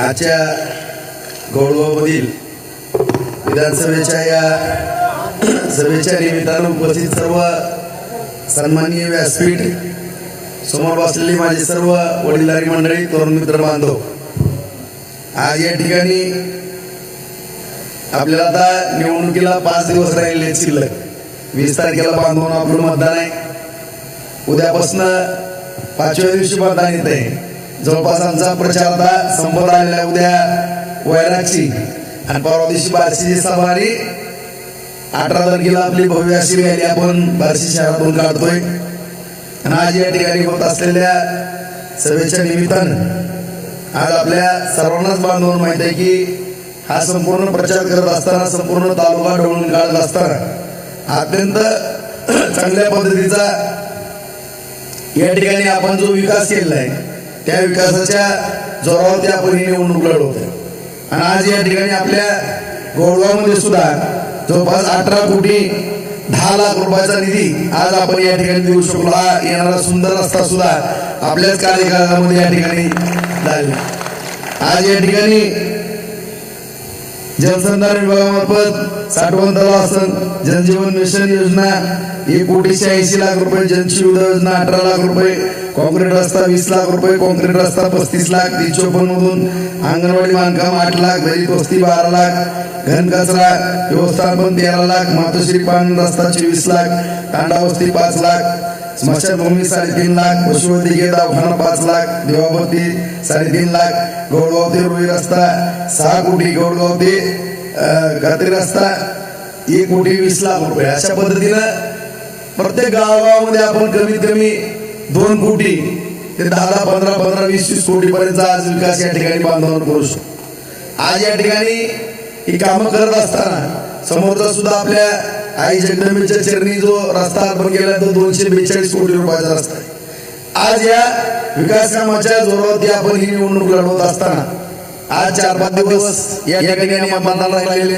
आजच्या गौरवामधील विधानसभेच्या या सभेच्या निमित्तानं उपस्थित सर्व सन्माननीय व्यासपीठ समोर बसलेली माझी सर्व वडीलधारी मंडळी तरुण मित्र बांधव आज या ठिकाणी आपल्याला आता निवडणुकीला पाच दिवस राहिले शिल्लक. वीस तारखेला बांधून आपलं मतदान आहे. उद्यापासून पाचव्या दिवशी मतदान येत आहे जवळपास आमचा प्रचार आता संपत आलेला उद्या. वैरागची आणि परवा दिवशी बार्शीची सवारी अठरा तारखेला आपली भव्य अशी रॅली आपण बार्शी शहरातून काढतोय. आणि आज या ठिकाणी होत असलेल्या सभेच्या निमित्तानं आज आपल्या सर्वांनाच बांधवून माहीत आहे की हा संपूर्ण प्रचार करत असताना संपूर्ण तालुका ढवळून काढत असताना अत्यंत चांगल्या पद्धतीचा या ठिकाणी आपण जो विकास केलेला आहे त्या विकासाच्या जोरावरती आपण ही निवडणूक लढवतोय आणि आज या ठिकाणी आपल्या गोडगावमध्ये सुद्धा जवळपास अठरा कोटी दहा लाख रुपयाचा निधी आज आपण या ठिकाणी देऊ शकलो. हा येणारा सुंदर रस्ता सुद्धा आपल्याच कार्यकाळामध्ये या ठिकाणी झाला आज या ठिकाणी जलसंधारण विभागामार्फत साठवण तलाव असन जनजीवन मिशन योजना एक कोटीशे ऐंशी लाख रुपये जनशिवदा योजना अठरा लाख रुपये कॉन्क्रीट रस्ता वीस लाख रुपये कॉन्क्रीट रस्ता पस्तीस लाख तीनशे मधून अंगणवाडी बांधकाम आठ लाख दलित वस्ती बारा लाख घन कचरा व्यवस्थापन तेरा लाख मातोश्री पान रस्ता चोवीस लाख तांडा वस्ती पाच लाख स्मशानभूमी साडेतीन लाख पशुवैद्यकीय दवाखाना पाच लाख देवाभरती साडेतीन लाख गौडगाव ते रुई रस्ता सहा कोटी गौडगाव ते रस्ता एक कोटी वीस लाख रुपये. अशा पद्धतीनं प्रत्येक गावागावामध्ये आपण कमीत कमी दोन कोटी ते दहा दहा पंधरा पंधरा वीस वीस कोटी पर्यंत आज विकास या ठिकाणी बांधवांवर करू शकतो. आज या ठिकाणी ही कामं करत असताना समोरचा सुद्धा आपल्या आई जगदंबेच्या चरणी जो रस्ता अर्पण केला तो दोनशे बेचाळीस कोटी रुपयाचा रस्ता आहे आज या विकास कामाच्या जोरावरती आपण ही निवडणूक लढवत असताना आज चार पाच दिवस या ठिकाणी मतदानाला राहिलेले.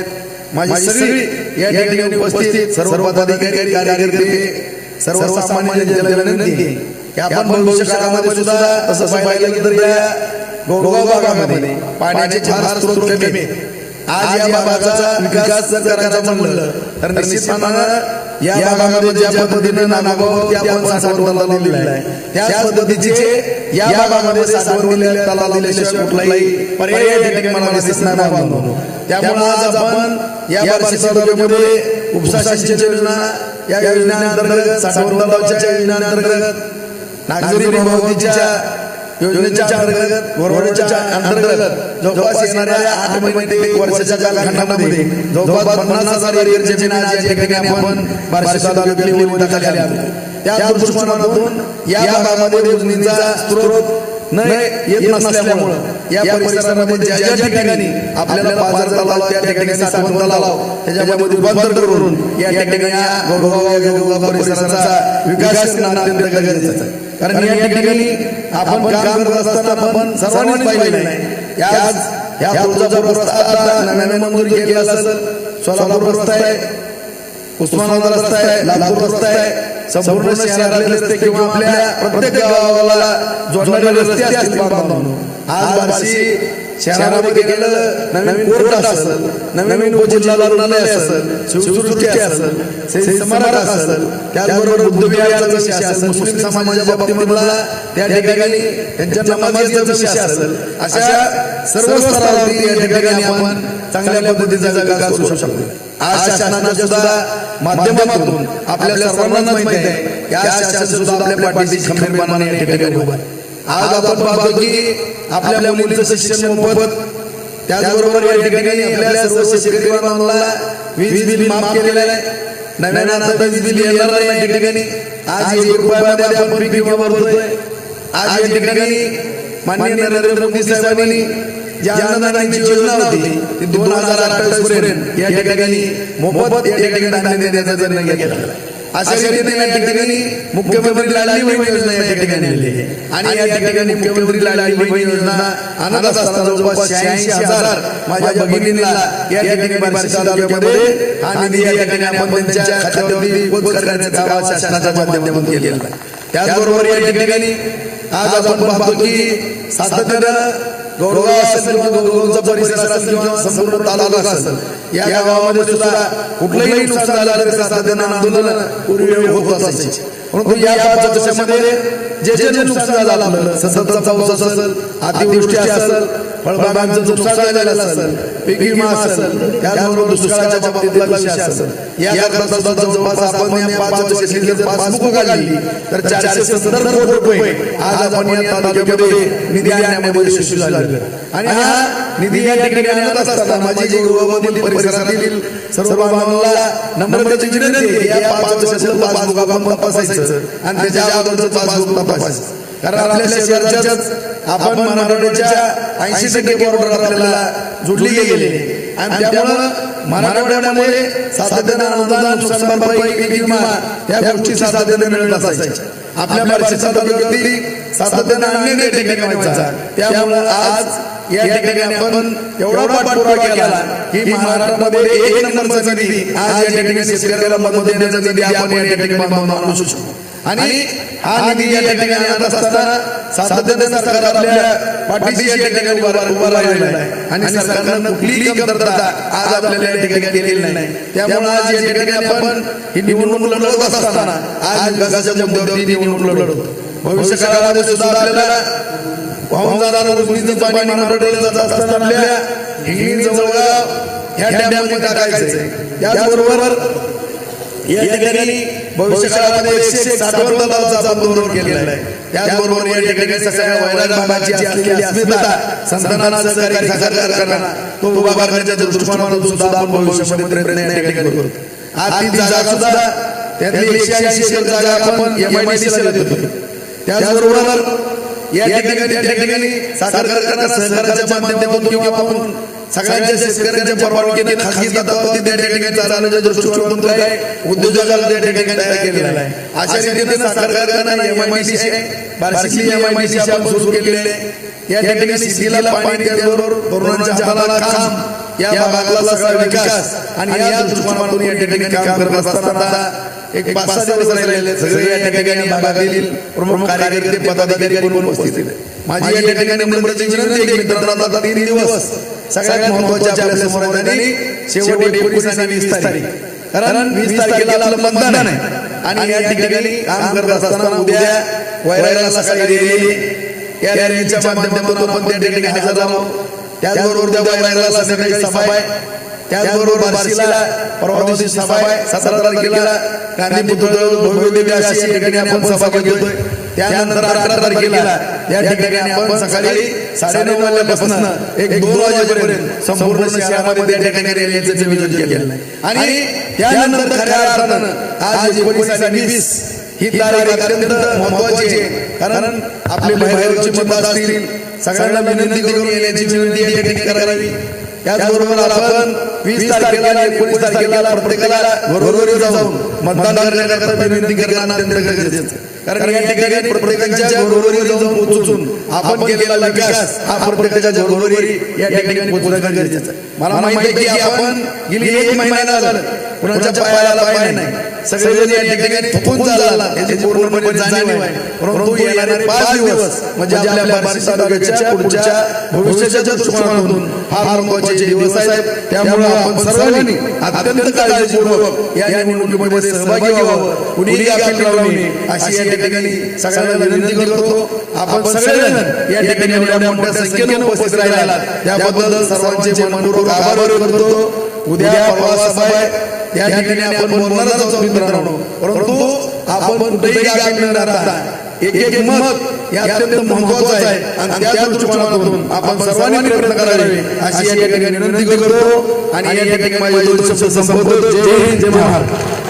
माझी सगळी या ठिकाणी उपस्थित सर्व पदाधिकारी कार्यकर्ते सर्वसामान्य जनतेला विनंती आहे की आपण भविष्य काळामध्ये सुद्धा तसं पाहिलं गेलं तर या गोगाव भागामध्ये पाण्याचे फार स्रोत कमी. आज या भागाचा विकास जर करायचा म्हणलं तर निश्चितपणानं या भागामध्ये ज्या पद्धतीने नानाभाऊ आपण साठवण लावलेलं आहे त्याच पद्धतीचे या भागामध्ये साठवण दिलेल्या कुठलाही पर्याय या ठिकाणी मला नाही बांधून त्यामुळे आज आपण या तालुक्यामध्ये उपसा सिंचन योजना या योजनेअंतर्गत साठवण तलावाच्या योजनेअंतर्गत नागझरी प्रभावतीच्या योजनेच्या अंतर्गत वरवडच्या अंतर्गत जवळपास येणाऱ्या आठ महिने एक वर्षाच्या कालखंडामध्ये जवळपास पन्नास हजार एकर जमीन आज या ठिकाणी आपण बार्शी तालुक्यातील निवडणुकीत आणली. त्या दृष्टिकोनातून या भागामध्ये योजनेचा स्रोत येत नसल्यामुळं या परिसरामध्ये ज्या ज्या ठिकाणी आपल्याला बाजार तलाव त्या ठिकाणी साठवण तलाव त्याच्यामध्ये रूपांतर करून या ठिकाणी परिसराचा विकास करणं अत्यंत गरजेचं कारण या ठिकाणी आपण काम करत असताना आपण सर्वांनीच पाहिलेलं आहे या या तुळजापूर रस्ता आता नव्याने मंजूर केलेला असेल सोलापूर रस्ता आहे उस्मानाबाद रस्ता आहे लातूर रस्ता आहे संपूर्ण शहरातले रस्ते किंवा आपल्या प्रत्येक गावाला जोडणारे रस्ते असतील. आज बार्शी शहरामध्ये गेलं नवीन कोर्ट असेल नवीन उपजिल्हा रुग्णालय असेल शिवसृष्टी असेल श्री स्मारक असेल त्याचबरोबर बुद्धविहाराचा विषय असेल मुस्लिम समाजाच्या बाबतीमधला त्या ठिकाणी त्यांच्या नमाजीचा विषय असेल अशा सर्व स्तरावरती या ठिकाणी आपण चांगल्या पद्धतीचा विकास करू शकतो. आज शासनाच्या सुद्धा माध्यमातून आपल्या सर्वांना माहिती आहे की आज शासन सुद्धा आपल्या पाठीशी खंबीरपणाने या ठिकाणी उभं आहे. आज आपण पाहतो की आपल्या मुलींचं शिक्षण मोफत त्याचबरोबर या ठिकाणी आपल्या सर्व शेतकरी बांधवांना वीज बिल माफ केलेलं आहे. नव्यानं आता वीज बिल येणार नाही या ठिकाणी. आज एक रुपयामध्ये आपण पीक विमा भरतोय. आज या ठिकाणी माननीय नरेंद्र मोदी साहेबांनी ज्या अन्नदानाची योजना होती ती दोन हजार अठ्ठावीस पर्यंत या ठिकाणी मोफत या ठिकाणी धान्य देण्याचा निर्णय घेतला. अशा रीतीने या ठिकाणी मुख्यमंत्री लाडली बहीण योजना या ठिकाणी आली. आणि या ठिकाणी मुख्यमंत्री लाडली बहीण योजना आणत असताना जवळपास शहाऐंशी हजार माझ्या भगिनींना या ठिकाणी बार्शी तालुक्यामध्ये हा निधी या ठिकाणी आपण त्यांच्या खात्यावरती पोच करण्याचं काम शासनाच्या माध्यमातून केलेलं आहे त्याचबरोबर या ठिकाणी आज आपण पाहतो की सातत्यानं गौरव असेल किंवा गौरवचा परिसर असेल किंवा संपूर्ण तालुका असेल या गावामध्ये सुद्धा कुठलंही नुकसान झालं तरी सातत्यानं आंदोलन पूर्वी होत असायचे. परंतु या पाच वर्षामध्ये जे जे नुकसान झालं आपलं सततचा पाऊस असेल अतिवृष्टी असेल फळबागांचं नुकसान झालेलं असेल पीक विमा असेल त्याचबरोबर दुष्काळाच्या बाबतीतला विषय असेल. या करता सुद्धा जवळपास आपण या पाच वर्षाची जर पासबुक काढली तर चारशे सत्तर कोटी रुपये आज आपण या तालुक्यामध्ये निधी आणण्यामध्ये यशस्वी झाले आणि हा निधी या ठिकाणी आणत असताना माझी जी गृहमधील परिसरातील सर्व बांधवांना नम्रतेची विनंती आहे या पाच वर्षाचं पासबुक आपण तपासायचं आणि त्याच्या अगोदरचं पासबुक तपासायचं कारण आपल्या शेजारच्याच आपण मराठवाड्याच्या ऐंशी टक्के बॉर्डर आपल्याला जुडली गेलेली. आणि त्यामुळं मराठवाड्यामध्ये सातत्यानं अनुदान नुकसान भरपाई पीक विमा त्या गोष्टी सातत्यानं मिळत असायच्या. आपल्या बार्शीच्या तालुक्यातील सातत्यानं अन्य ठिकाणी व्हायचा. त्यामुळं आज या ठिकाणी आपण एवढा पाठपुरावा केला की महाराष्ट्रामध्ये एक नंबरचा निधी आज या ठिकाणी शेतकऱ्याला मदत देण्याचा निधी आपण या ठिकाणी आणू शकतो. आणि हा निधी या ठिकाणी आणत असताना सातत्यानं सरकार आपल्या पाठीशी या ठिकाणी उभा राहिलेला आहे आणि सरकारनं कुठलीही कमतरता आज आपल्याला या ठिकाणी केलेली नाही. त्यामुळे आज या ठिकाणी आपण ही निवडणूक लढवत असताना आज विकासाच्या मुद्द्यावरती निवडणूक लढवतो. भविष्य काळामध्ये सुद्धा आपल्याला वाहून जाणारं उजनीचं पाणी मराठवाड्याला जात असताना आपल्या हिंगणी जवळगाव ह्या डॅममध्ये टाकायचंय. त्याचबरोबर या ठिकाणी भविष्य काळामध्ये एकशे एक साठवण तलावाचा आपण धोरण केलेलं आहे. त्याचबरोबर या ठिकाणी सगळ्या वैराग भागाची असलेली अस्मिता संतानाला सहकारी साकार करताना तो उभा करण्याच्या दृष्टिकोनातून सुद्धा आपण भविष्यामध्ये प्रयत्न या ठिकाणी करतो. आज ती जागा सुद्धा त्यातली एकशे ऐंशी एकर जागा आपण एमआयडीसीला देतो. त्याचबरोबर या ठिकाणी त्या ठिकाणी साकार करताना सहकाराच्या माध्यमातून किंवा आपण सगळ्यांच्या शेतकऱ्यांच्या परवानगीने खासगी तत्वावरती त्या ठिकाणी चालवण्याच्या दृष्टिकोनातून काय उद्योजकाला त्या ठिकाणी तयार केलेला आहे. अशा रीतीने साकार करताना एमआयडीसी बार्शीतली एमआयडीसी आपण सुरू केलेली आहे. या ठिकाणी सिटीला पाणी त्याचबरोबर तरुणांच्या हाताला काम या भागाला सगळा विकास आणि या दृष्टिकोनातून या ठिकाणी काम करत असताना एक पाच सहा दिवस राहिलेले सगळे या ठिकाणी भागातील प्रमुख कार्यकर्ते पदाधिकारी कोण उपस्थित आहेत. माझी या ठिकाणी नम्रतेची विनंती आहे की मित्रांनो आता तीन दिवस. सगळ्यात महत्त्वाचे आपल्यासमोर शेवटी एकोणीस आणि वीस तारीख. कारण वीस तारखेला आपलं मतदान आहे. आणि या ठिकाणी काम करत असताना उद्या वैराला सकाळी या रॅलीच्या माध्यमातून आपण त्या ठिकाणी हजर राहू त्याचबरोबर त्या वैराला सकाळी सभा आहे. त्याचबरोबर बार्शीला परवा दिवशी सभा आहे. सतरा तारखेला गांधी पुतळ भव्य दिव्य अशी या ठिकाणी आपण सभा घेतोय. त्यानंतर अठरा तारखेला या ठिकाणी आपण सकाळी साडेनऊ वाजल्यापासून एक दोन वाजेपर्यंत संपूर्ण शहरामध्ये त्या ठिकाणी रॅलीचं नियोजन केलेलं आहे. आणि त्यानंतर खऱ्या अर्थानं आज एकोणीस आणि वीस ही तारीख अत्यंत महत्वाची आहे. कारण आपले बाहेरची मतं असतील सगळ्यांना विनंती करून येण्याची विनंती या ठिकाणी करावी. त्याचबरोबर आपण वीस तारखेला एकोणीस तारखेला प्रत्येकाला घरोघरी जाऊन मतदान करण्याकरता विनंती करणं अत्यंत गरजेचं. कारण या ठिकाणी प्रत्येकाच्या घरोघरी जाऊन पोहोचून आपण केलेला विकास हा प्रत्येकाच्या घरोघरी या ठिकाणी पोहोचणं गरजेचं. मला माहिती आहे की आपण गेली एक महिना झालं. कुणाच्या पायाला पाय नाही. सगळेजण या ठिकाणी थकून झाला. याची पूर्णपणे जाणीव आहे. परंतु येणारे पाच दिवस म्हणजे आपल्या बार्शी तालुक्याच्या पुढच्या भविष्याच्या दृष्टिकोनातून फार महत्त्वाचे दिवस आहेत. त्यामुळे आपण सर्वांनी अत्यंत काळजीपूर्वक या निवडणुकीमध्ये सहभागी व्हावं कुणीही नये अशी या ठिकाणी सगळ्यांना विनंती करतो आपण सगळेजण या ठिकाणी एवढ्या मोठ्या संख्येने उपस्थित राहिला त्याबद्दल सर्वांचे मनपूर्वक आभार करतो. उद्या परवा या ठिकाणी आपण बोलणारच आहोत मित्रांनो. परंतु आपण कुठेही गाफील राहता एक एक मत या अत्यंत महत्वाचं आहे आणि त्या दृष्टिकोनातून आपण सर्वांनी प्रयत्न करावे अशी या ठिकाणी विनंती करतो. आणि या ठिकाणी माझे दोन शब्द संपवतो. जय हिंद जय महाराष्ट्र.